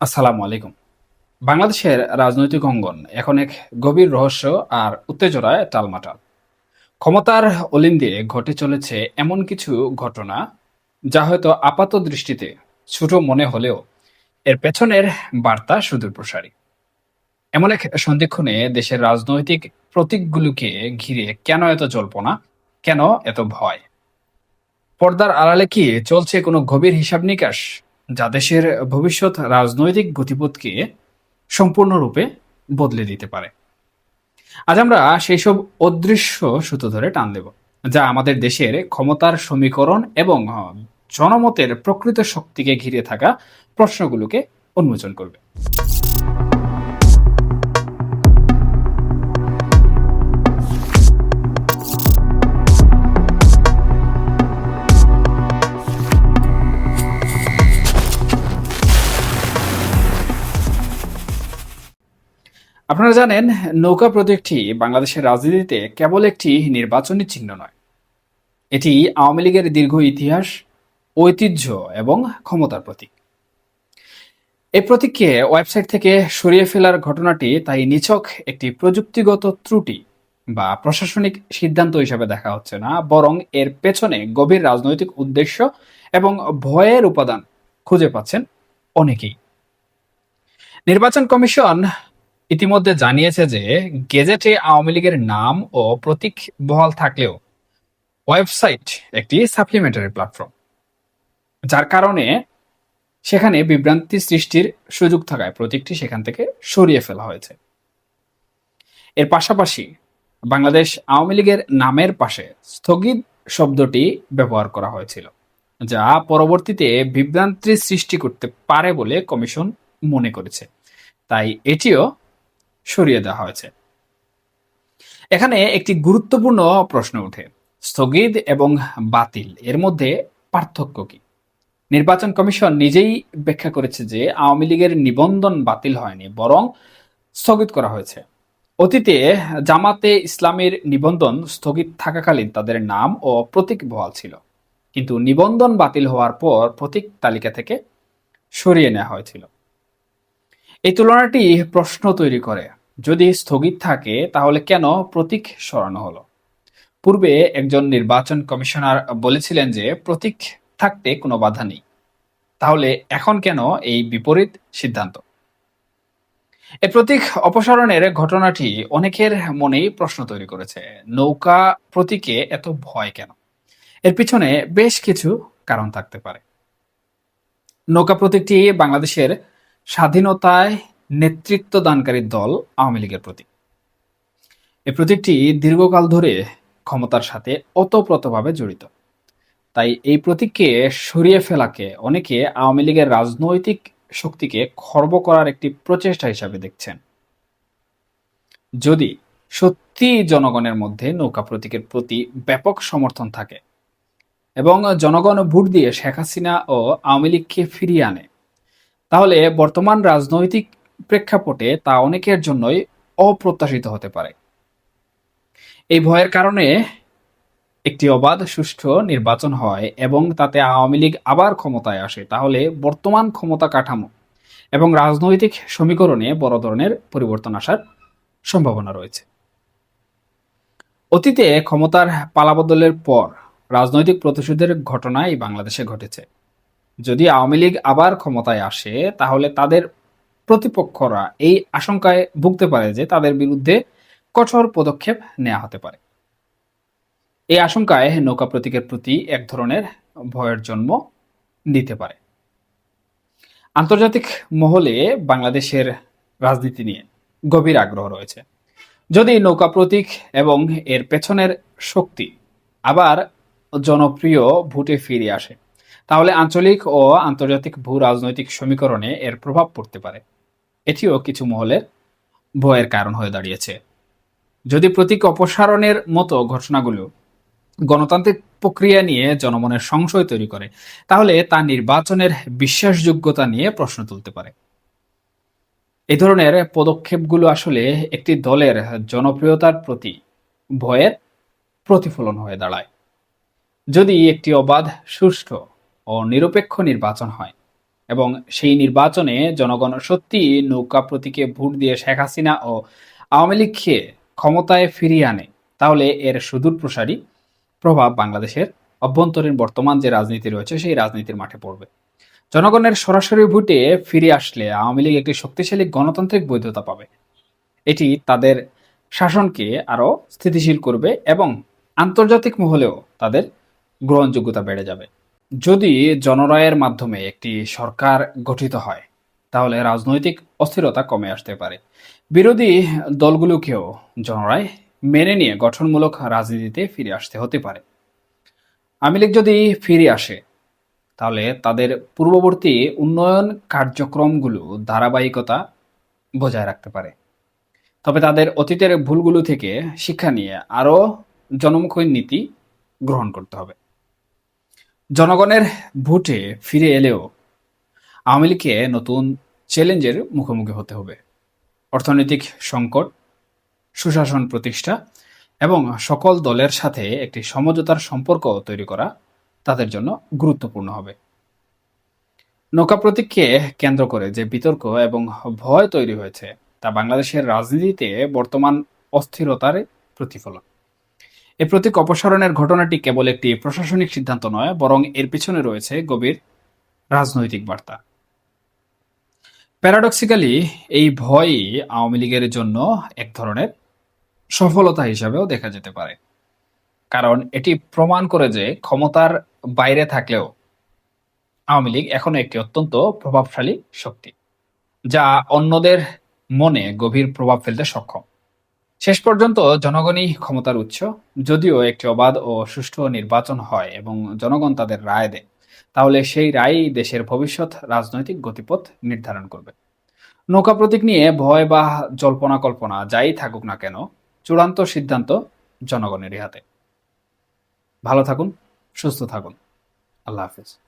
আসসালামু আলাইকুম। বাংলাদেশের রাজনৈতিক অঙ্গন এখন এক গভীর রহস্য আর উত্তেজনায় টালমাটাল। ক্ষমতার অলিন্দে ঘটে চলেছে এমন কিছু ঘটনা যা হয়তো আপাত দৃষ্টিতে ছোট মনে হলেও এর পেছনের বার্তা সুদূর প্রসারী। এমন এক সন্ধিক্ষণে দেশের রাজনৈতিক প্রতীকগুলোকে ঘিরে কেন এত জল্পনা, কেন এত ভয়? পর্দার আড়ালে কি চলছে কোনো গভীর হিসাব নিকাশ যা দেশের ভবিষ্যৎ রাজনৈতিক গতিপথকে সম্পূর্ণরূপে বদলে দিতে পারে। আজ আমরা সেই সব অদৃশ্য সুতো ধরে টান দেব, যা আমাদের দেশের ক্ষমতার সমীকরণ এবং জনমতের প্রকৃত শক্তিকে ঘিরে থাকা প্রশ্নগুলোকে উন্মোচন করবে। আপনারা জানেন, নৌকা প্রতীকটি বাংলাদেশের রাজনীতিতে কেবল একটি নির্বাচনী চিহ্ন নয়। এটি আওয়ামী লীগের দীর্ঘ ইতিহাস, ঐতিহ্য এবং ক্ষমতার প্রতীক। এই প্রতীককে ওয়েবসাইট থেকে সরিয়ে ফেলার ঘটনাটি তাই নিছক একটি প্রযুক্তিগত ত্রুটি বা প্রশাসনিক সিদ্ধান্ত হিসেবে দেখা হচ্ছে না, বরং এর পেছনে গভীর রাজনৈতিক উদ্দেশ্য এবং ভয়ের উপাদান খুঁজে পাচ্ছেন অনেকেই। নির্বাচন কমিশন ইতিমধ্যে জানিয়েছে যে, গেজেটে আওয়ামী লীগের নাম ও প্রতীক বহাল থাকলেও ওয়েবসাইট একটি সাপ্লিমেন্টারি প্ল্যাটফর্ম, যার কারণে সেখানে বিভ্রান্তি সৃষ্টির সুযোগ থাকায় প্রতীকটি সেখান থেকে সরিয়ে ফেলা হয়েছে। এর পাশাপাশি বাংলাদেশ আওয়ামী লীগের নামের পাশে স্থগিত শব্দটি ব্যবহার করা হয়েছিল, যা পরবর্তীতে বিভ্রান্তির সৃষ্টি করতে পারে বলে কমিশন মনে করেছে। তাই এটিও সরিয়ে দেওয়া হয়েছে। এখানে একটি গুরুত্বপূর্ণ প্রশ্ন ওঠে, স্থগিত এবং বাতিল, এর মধ্যে পার্থক্য কি? নির্বাচন কমিশন নিজেই ব্যাখ্যা করেছে যে আওয়ামী লীগের নিবন্ধন বাতিল হয়নি, বরং স্থগিত করা হয়েছে। অতীতে জামাতে ইসলামের নিবন্ধন স্থগিত থাকাকালীন তাদের নাম ও প্রতীক বহাল ছিল। কিন্তু নিবন্ধন বাতিল হওয়ার পর প্রতীক তালিকা থেকে সরিয়ে নেওয়া হয়েছিল। এই তুলনাটি প্রশ্ন তৈরি করে। যদি স্থগিত থাকে, তাহলে কেন প্রতীক সরানো হলো? পূর্বে একজন নির্বাচন কমিশনার বলেছিলেন যে, প্রতীক থাকতে কোনো বাধা নেই। তাহলে এখন কেন এই বিপরীত সিদ্ধান্ত? এই প্রতীক অপসারণের ঘটনাটি অনেকের মনেই প্রশ্ন তৈরি করেছে, নৌকা প্রতীকে এত ভয় কেন? এর পিছনে বেশ কিছু কারণ থাকতে পারে। নৌকা প্রতীকটি বাংলাদেশের স্বাধীনতায় নেতৃত্ব দানকারী দল আওয়ামী লীগের প্রতীক। এই প্রতীকটি দীর্ঘকাল ধরে ক্ষমতার সাথে ওতপ্রোতভাবে জড়িত। তাই এই প্রতীককে সরিয়ে ফেলাকে অনেকে আওয়ামী লীগের রাজনৈতিক শক্তিকে খর্ব করার একটি প্রচেষ্টা হিসাবে দেখছেন। যদি সত্যি জনগণের মধ্যে নৌকা প্রতীকের প্রতি ব্যাপক সমর্থন থাকে এবং জনগণ ভোট দিয়ে শেখ হাসিনা ও আওয়ামী লীগকে ফিরিয়ে আনে তাহলে বর্তমান রাজনৈতিক প্রেক্ষাপটে তা অনেকের জন্যই অপ্রত্যাশিত হতে পারে। এই ভয়ের কারণে একটি অবাধ, সুষ্ঠু নির্বাচন হয় এবং তাতে আওয়ামী লীগ আবার ক্ষমতায় আসে। তাহলে বর্তমান ক্ষমতা কাঠামো এবং রাজনৈতিক সমীকরণে বড় ধরনের পরিবর্তন আসার সম্ভাবনা রয়েছে। অতীতে ক্ষমতার পালাবদলের পর রাজনৈতিক প্রতিশোধের ঘটনা এই বাংলাদেশে ঘটেছে। যদি আওয়ামী লীগ আবার ক্ষমতায় আসে, তাহলে তাদের প্রতিপক্ষরা এই আশঙ্কায় ভুগতে পারে যে তাদের বিরুদ্ধে কঠোর পদক্ষেপ নেওয়া হতে পারে। এই আশঙ্কায় নৌকা প্রতীকের প্রতি এক ধরনের ভয়ের জন্ম নিতে পারে। আন্তর্জাতিক মহলে বাংলাদেশের রাজনীতি নিয়ে গভীর আগ্রহ রয়েছে। যদি নৌকা প্রতীক এবং এর পেছনের শক্তি আবার জনপ্রিয় ভোটে ফিরে আসে তাহলে আঞ্চলিক ও আন্তর্জাতিক ভূ রাজনৈতিক সমীকরণে এর প্রভাব পড়তে পারে। এটিও কিছু মহলের ভয়ের কারণ হয়ে দাঁড়িয়েছে। যদি প্রতীক অপসারণের মতো ঘটনাগুলো গণতান্ত্রিক প্রক্রিয়া নিয়ে জনমনের সংশয় তৈরি করে, তাহলে তা নির্বাচনের বিশ্বাসযোগ্যতা নিয়ে প্রশ্ন তুলতে পারে। এই ধরনের পদক্ষেপগুলো আসলে একটি দলের জনপ্রিয়তার প্রতি ভয়ের প্রতিফলন হয়ে দাঁড়ায়। যদি একটি অবাধ, সুষ্ঠু ও নিরপেক্ষ নির্বাচন হয় এবং সেই নির্বাচনে জনগণ সত্যি নৌকা প্রতীকে ভোট দিয়ে শেখ হাসিনা ও আওয়ামী লীগকে ক্ষমতায় ফিরিয়ে আনে। তাহলে এর সুদূর প্রসারী প্রভাব বাংলাদেশের অভ্যন্তরীণ বর্তমান যে রাজনীতি রয়েছে, সেই রাজনীতির মাঠে পড়বে। জনগণের সরাসরি ভোটে ফিরে আসলে আওয়ামী লীগ একটি শক্তিশালী গণতান্ত্রিক বৈধতা পাবে। এটি তাদের শাসনকে আরও স্থিতিশীল করবে এবং আন্তর্জাতিক মহলেও তাদের গ্রহণযোগ্যতা বেড়ে যাবে। যদি জনরায়ের মাধ্যমে একটি সরকার গঠিত হয়, তাহলে রাজনৈতিক অস্থিরতা কমে আসতে পারে। বিরোধী দলগুলোকেও জনরায় মেনে নিয়ে গঠনমূলক রাজনীতিতে ফিরে আসতে হতে পারে। আওয়ামী লীগ যদি ফিরে আসে, তাহলে তাদের পূর্ববর্তী উন্নয়ন কার্যক্রমগুলো ধারাবাহিকতা বজায় রাখতে পারে। তবে তাদের অতীতের ভুলগুলো থেকে শিক্ষা নিয়ে আরও জনমুখী নীতি গ্রহণ করতে হবে। জনগণের ভোটে ফিরে এলেও আওয়ামী লীগকে নতুন চ্যালেঞ্জের মুখোমুখি হতে হবে। অর্থনৈতিক সংকট, সুশাসন প্রতিষ্ঠা এবং সকল দলের সাথে একটি সমঝোতার সম্পর্ক তৈরি করা তাদের জন্য গুরুত্বপূর্ণ হবে। নৌকা প্রতীককে কেন্দ্র করে যে বিতর্ক এবং ভয় তৈরি হয়েছে, তা বাংলাদেশের রাজনীতিতে বর্তমান অস্থিরতার প্রতিফলন। এই প্রতীক অপসারণের ঘটনাটি কেবল একটি প্রশাসনিক সিদ্ধান্ত নয়, বরং এর পিছনে রয়েছে গভীর রাজনৈতিক বার্তা। প্যারাডক্সিক্যালি, এই ভয়ই আওয়ামী লীগের জন্য এক ধরনের সফলতা হিসাবেও দেখা যেতে পারে। কারণ এটি প্রমাণ করে যে ক্ষমতার বাইরে থাকলেও আওয়ামী লীগ এখনও একটি অত্যন্ত প্রভাবশালী শক্তি, যা অন্যদের মনে গভীর প্রভাব ফেলতে সক্ষম। শেষ পর্যন্ত জনগণই ক্ষমতার উৎস, যদিও একটি অবাধ ও সুষ্ঠু নির্বাচন হয় এবং জনগণ তাদের রায় দেয়। তাহলে সেই রায়ই দেশের ভবিষ্যৎ রাজনৈতিক গতিপথ নির্ধারণ করবে। নৌকা প্রতীক নিয়ে ভয় বা জল্পনা কল্পনা যাই থাকুক না কেন, চূড়ান্ত সিদ্ধান্ত জনগণেরই হাতে। ভালো থাকুন, সুস্থ থাকুন। আল্লাহ হাফিজ।